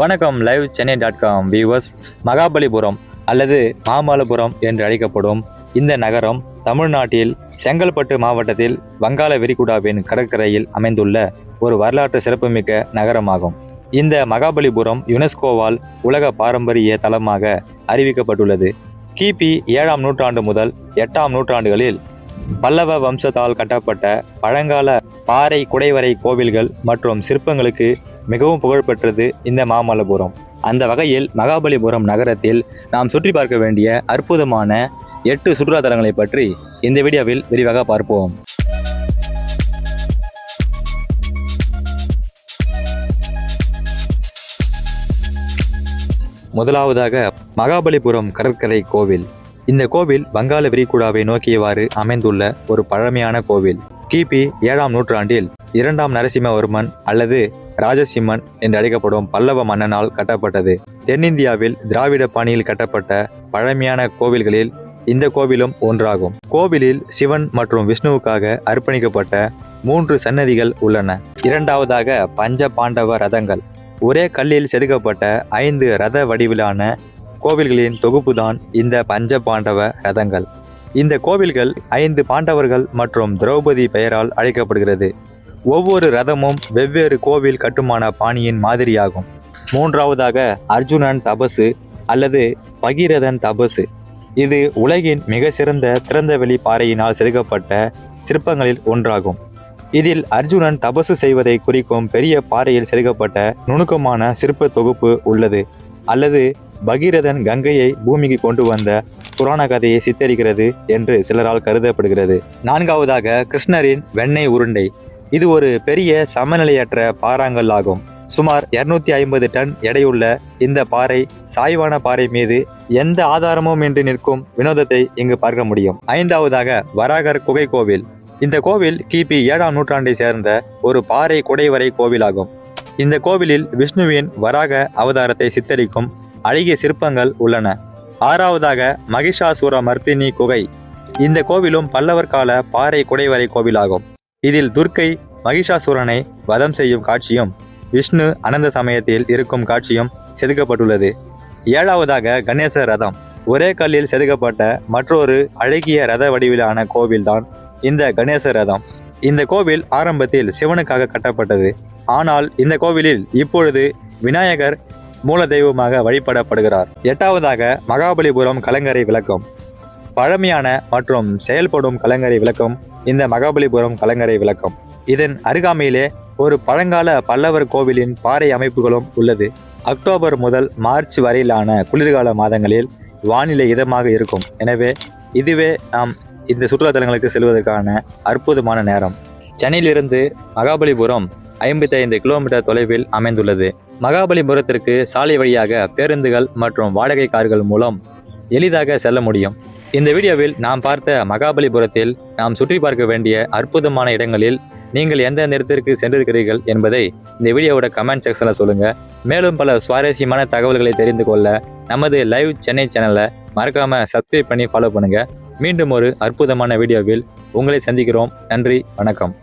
வணக்கம் live Chennai dot com viewers Mahabalipuram அல்லது மாமல்லபுரம் என்று அழைக்கப்படும் இந்த நகரம் தமிழ்நாட்டில் செங்கல்பட்டு மாவட்டத்தில் வங்காள விரிகுடாவின் கடற்கரையில் அமைந்துள்ள ஒரு வரலாற்று சிறப்புமிக்க நகரமாகும். இந்த மகாபலிபுரம் யுனெஸ்கோவால் உலக பாரம்பரிய தலமாக அறிவிக்கப்பட்டுள்ளது. கிபி ஏழாம் நூற்றாண்டு முதல் எட்டாம் நூற்றாண்டுகளில் பல்லவ வம்சத்தால் கட்டப்பட்ட பழங்கால பாறை குடைவரை கோவில்கள் மற்றும் சிற்பங்களுக்கு மிகவும் புகழ்பெற்றது இந்த மாமல்லபுரம். அந்த வகையில் மகாபலிபுரம் நகரத்தில் நாம் சுற்றி பார்க்க வேண்டிய அற்புதமான எட்டு சுற்றுலாதலங்களை பற்றி இந்த வீடியோவில் விரிவாக பார்ப்போம். முதலாவதாக மகாபலிபுரம் கடற்கரை கோவில். இந்த கோவில் வங்காள விரிகுடாவை நோக்கியவாறு அமைந்துள்ள ஒரு பழமையான கோவில். கிபி ஏழாம் நூற்றாண்டில் இரண்டாம் நரசிம்மவர்மன் அல்லது ராஜசிம்மன் என்று அழைக்கப்படும் பல்லவ மன்னனால் கட்டப்பட்டது. தென்னிந்தியாவில் திராவிட பாணியில் கட்டப்பட்ட பழமையான கோவில்களில் இந்த கோவிலும் ஒன்றாகும். கோவிலில் சிவன் மற்றும் விஷ்ணுவுக்காக அர்ப்பணிக்கப்பட்ட மூன்று சன்னதிகள் உள்ளன. இரண்டாவதாக பஞ்ச பாண்டவ ரதங்கள். ஒரே கல்லில் செதுக்கப்பட்ட ஐந்து ரத வடிவிலான கோவில்களின் தொகுப்புதான் இந்த பஞ்ச பாண்டவ ரதங்கள். இந்த கோவில்கள் ஐந்து பாண்டவர்கள் மற்றும் திரௌபதி பெயரால் அழைக்கப்படுகிறது. ஒவ்வொரு ரதமும் வெவ்வேறு கோவில் கட்டுமான பாணியின் மாதிரியாகும். மூன்றாவதாக அர்ஜுனன் தபசு அல்லது பகீரதன் தபசு. இது உலகின் மிக சிறந்த திறந்தவெளி பாறையினால் செதுக்கப்பட்ட சிற்பங்களில் ஒன்றாகும். இதில் அர்ஜுனன் தபசு செய்வதை குறிக்கும் பெரிய பாறையில் செதுக்கப்பட்ட நுணுக்கமான சிற்ப தொகுப்பு உள்ளது. அல்லது பகீரதன் கங்கையை பூமிக்கு கொண்டு வந்த புராண கதையை சித்தரிக்கிறது என்று சிலரால் கருதப்படுகிறது. நான்காவதாக கிருஷ்ணரின் வெண்ணெய் உருண்டை. இது ஒரு பெரிய சமநிலையற்ற பாறாங்கல் ஆகும். சுமார் 250 ஐம்பது டன் எடையுள்ள இந்த பாறை சாய்வான பாறை மீது எந்த ஆதாரமும் இன்றி நிற்கும் வினோதத்தை இங்கு பார்க்க முடியும். ஐந்தாவதாக வராகர் குகை கோவில். இந்த கோவில் கிபி ஏழாம் நூற்றாண்டை சேர்ந்த ஒரு பாறை குடைவரை கோவிலாகும். இந்த கோவிலில் விஷ்ணுவின் வராக அவதாரத்தை சித்தரிக்கும் அழகிய சிற்பங்கள் உள்ளன. ஆறாவதாக மகிஷாசுர மர்த்தினி குகை. இந்த கோவிலும் பல்லவர் கால பாறை குடைவரை கோவிலாகும். இதில் துர்க்கை மகிஷாசுரனை வதம் செய்யும் காட்சியும் விஷ்ணு அனந்த சமயத்தில் இருக்கும் காட்சியும் செதுக்கப்பட்டுள்ளது. ஏழாவதாக கணேச ரதம். ஒரே கல்லில் செதுக்கப்பட்ட மற்றொரு அழகிய ரத வடிவிலான கோவில்தான் இந்த கணேச ரதம். இந்த கோவில் ஆரம்பத்தில் சிவனுக்காக கட்டப்பட்டது. ஆனால் இந்த கோவிலில் இப்பொழுது விநாயகர் மூல தெய்வமாக வழிபடப்படுகிறார். எட்டாவதாக மகாபலிபுரம் கலங்கரை விளக்கம். பழமையான மற்றும் செயல்படும் கலங்கரை விளக்கம் இந்த மகாபலிபுரம் கலங்கரை விளக்கம். இதன் அருகாமையிலே ஒரு பழங்கால பல்லவர் கோவிலின் பாறை அமைப்புகளும் உள்ளது. அக்டோபர் முதல் மார்ச் வரையிலான குளிர்கால மாதங்களில் வானிலை இதமாக இருக்கும். எனவே இதுவே நாம் இந்த சுற்றுலாத்தலங்களுக்கு செல்வதற்கான அற்புதமான நேரம். சென்னையிலிருந்து மகாபலிபுரம் ஐம்பத்தி ஐந்து கிலோமீட்டர் தொலைவில் அமைந்துள்ளது. மகாபலிபுரத்திற்கு சாலை வழியாக பேருந்துகள் மற்றும் வாடகை கார்கள் மூலம் எளிதாக செல்ல முடியும். இந்த வீடியோவில் நாம் பார்த்த மகாபலிபுரத்தில் நாம் சுற்றி பார்க்க வேண்டிய அற்புதமான இடங்களில் நீங்கள் எந்த இடத்திற்கு சென்றிருக்கிறீர்கள் என்பதை இந்த வீடியோவோட கமெண்ட் செக்ஷனில் சொல்லுங்கள் மேலும் பல சுவாரஸ்யமான தகவல்களை தெரிந்து கொள்ள நமது லைவ் சென்னை சேனலை மறக்காமல் சப்ஸ்கிரைப் பண்ணி ஃபாலோ பண்ணுங்கள் மீண்டும் ஒரு அற்புதமான வீடியோவில் உங்களை சந்திக்கிறோம். நன்றி வணக்கம்.